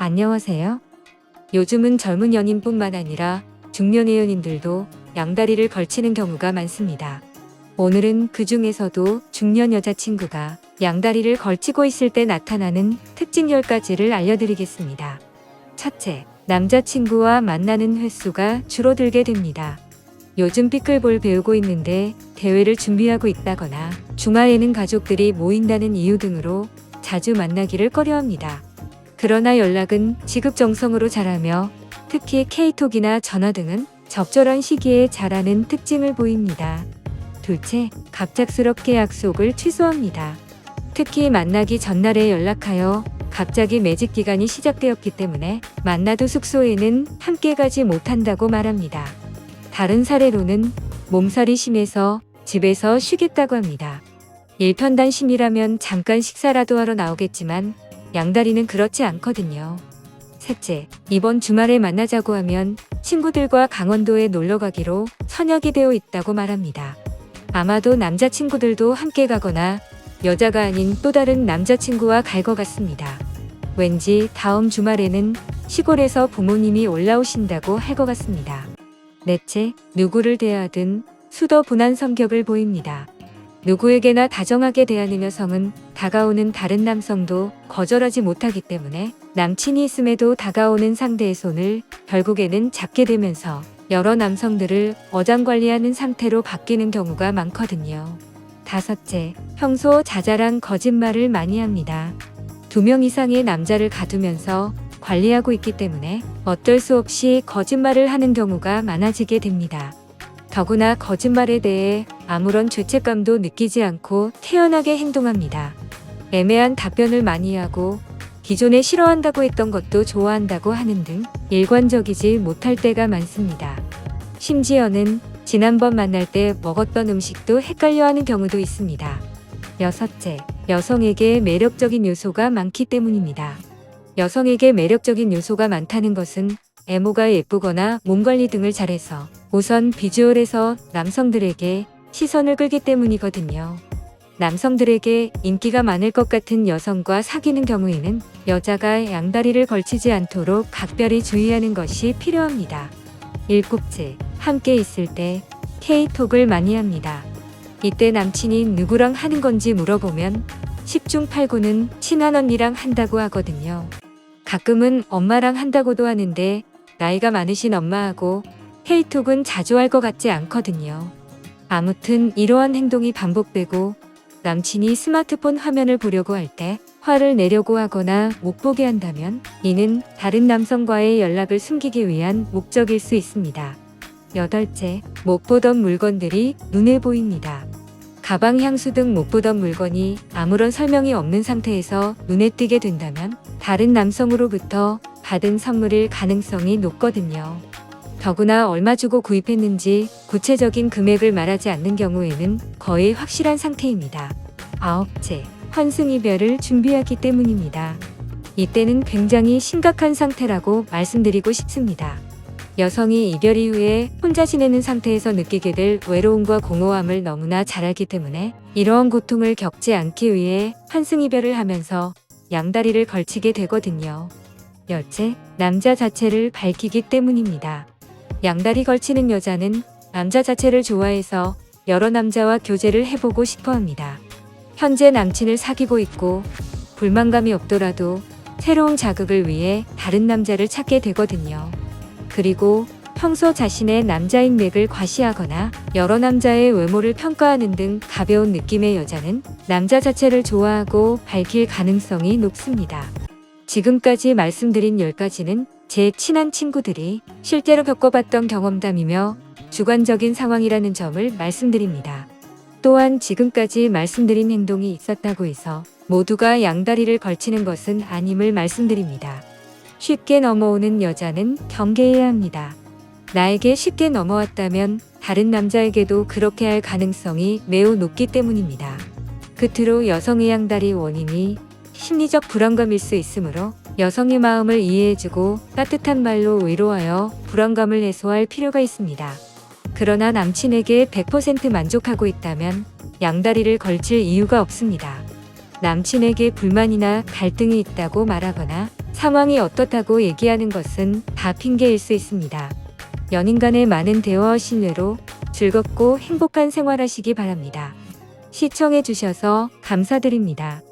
안녕하세요. 요즘은 젊은 연인뿐만 아니라 중년의 연인들도 양다리를 걸치는 경우가 많습니다. 오늘은 그 중에서도 중년 여자친구가 양다리를 걸치고 있을 때 나타나는 특징 10가지를 알려드리겠습니다. 첫째, 남자친구와 만나는 횟수가 줄어들게 됩니다. 요즘 피클볼 배우고 있는데 대회를 준비하고 있다거나 주말에는 가족들이 모인다는 이유 등으로 자주 만나기를 꺼려합니다. 그러나 연락은 지급정성으로 잘하며 특히 케이톡이나 전화 등은 적절한 시기에 잘하는 특징을 보입니다. 둘째, 갑작스럽게 약속을 취소합니다. 특히 만나기 전날에 연락하여 갑자기 매직 기간이 시작되었기 때문에 만나도 숙소에는 함께 가지 못한다고 말합니다. 다른 사례로는 몸살이 심해서 집에서 쉬겠다고 합니다. 일편단심이라면 잠깐 식사라도 하러 나오겠지만 양다리는 그렇지 않거든요. 셋째, 이번 주말에 만나자고 하면 친구들과 강원도에 놀러 가기로 선약이 되어 있다고 말합니다. 아마도 남자친구들도 함께 가거나 여자가 아닌 또 다른 남자친구와 갈 것 같습니다. 왠지 다음 주말에는 시골에서 부모님이 올라오신다고 할 것 같습니다. 넷째, 누구를 대하든 수더분한 성격을 보입니다. 누구에게나 다정하게 대하는 여성은 다가오는 다른 남성도 거절하지 못하기 때문에 남친이 있음에도 다가오는 상대의 손을 결국에는 잡게 되면서 여러 남성들을 어장관리하는 상태로 바뀌는 경우가 많거든요. 다섯째, 평소 자잘한 거짓말을 많이 합니다. 두 명 이상의 남자를 가두면서 관리하고 있기 때문에 어쩔 수 없이 거짓말을 하는 경우가 많아지게 됩니다. 더구나 거짓말에 대해 아무런 죄책감도 느끼지 않고 태연하게 행동합니다. 애매한 답변을 많이 하고 기존에 싫어한다고 했던 것도 좋아한다고 하는 등 일관적이지 못할 때가 많습니다. 심지어는 지난번 만날 때 먹었던 음식도 헷갈려 하는 경우도 있습니다. 여섯째, 여성에게 매력적인 요소가 많기 때문입니다. 여성에게 매력적인 요소가 많다는 것은 애모가 예쁘거나 몸 관리 등을 잘해서 우선 비주얼에서 남성들에게 시선을 끌기 때문이거든요. 남성들에게 인기가 많을 것 같은 여성과 사귀는 경우에는 여자가 양다리를 걸치지 않도록 각별히 주의하는 것이 필요합니다. 일곱째, 함께 있을 때 K톡을 많이 합니다. 이때 남친이 누구랑 하는 건지 물어보면 10중 8구는 친한 언니랑 한다고 하거든요. 가끔은 엄마랑 한다고도 하는데 나이가 많으신 엄마하고 K톡은 자주 할 것 같지 않거든요. 아무튼 이러한 행동이 반복되고 남친이 스마트폰 화면을 보려고 할 때 화를 내려고 하거나 못 보게 한다면 이는 다른 남성과의 연락을 숨기기 위한 목적일 수 있습니다. 여덟째, 못 보던 물건들이 눈에 보입니다. 가방, 향수 등 못 보던 물건이 아무런 설명이 없는 상태에서 눈에 띄게 된다면 다른 남성으로부터 받은 선물일 가능성이 높거든요. 더구나 얼마 주고 구입했는지 구체적인 금액을 말하지 않는 경우에는 거의 확실한 상태입니다. 아홉째, 환승이별을 준비하기 때문입니다. 이때는 굉장히 심각한 상태라고 말씀드리고 싶습니다. 여성이 이별 이후에 혼자 지내는 상태에서 느끼게 될 외로움과 공허함을 너무나 잘 알기 때문에 이러한 고통을 겪지 않기 위해 환승이별을 하면서 양다리를 걸치게 되거든요. 열째, 남자 자체를 밝히기 때문입니다. 양다리 걸치는 여자는 남자 자체를 좋아해서 여러 남자와 교제를 해보고 싶어 합니다. 현재 남친을 사귀고 있고 불만감이 없더라도 새로운 자극을 위해 다른 남자를 찾게 되거든요. 그리고 평소 자신의 남자인 맥을 과시하거나 여러 남자의 외모를 평가하는 등 가벼운 느낌의 여자는 남자 자체를 좋아하고 밝힐 가능성이 높습니다. 지금까지 말씀드린 10가지는 제 친한 친구들이 실제로 겪어봤던 경험담이며 주관적인 상황이라는 점을 말씀드립니다. 또한 지금까지 말씀드린 행동이 있었다고 해서 모두가 양다리를 걸치는 것은 아님을 말씀드립니다. 쉽게 넘어오는 여자는 경계해야 합니다. 나에게 쉽게 넘어왔다면 다른 남자에게도 그렇게 할 가능성이 매우 높기 때문입니다. 끝으로 여성의 양다리 원인이 심리적 불안감일 수 있으므로 여성의 마음을 이해해주고 따뜻한 말로 위로하여 불안감을 해소할 필요가 있습니다. 그러나 남친에게 100% 만족하고 있다면 양다리를 걸칠 이유가 없습니다. 남친에게 불만이나 갈등이 있다고 말하거나 상황이 어떻다고 얘기하는 것은 다 핑계일 수 있습니다. 연인 간의 많은 대화와 신뢰로 즐겁고 행복한 생활하시기 바랍니다. 시청해 주셔서 감사드립니다.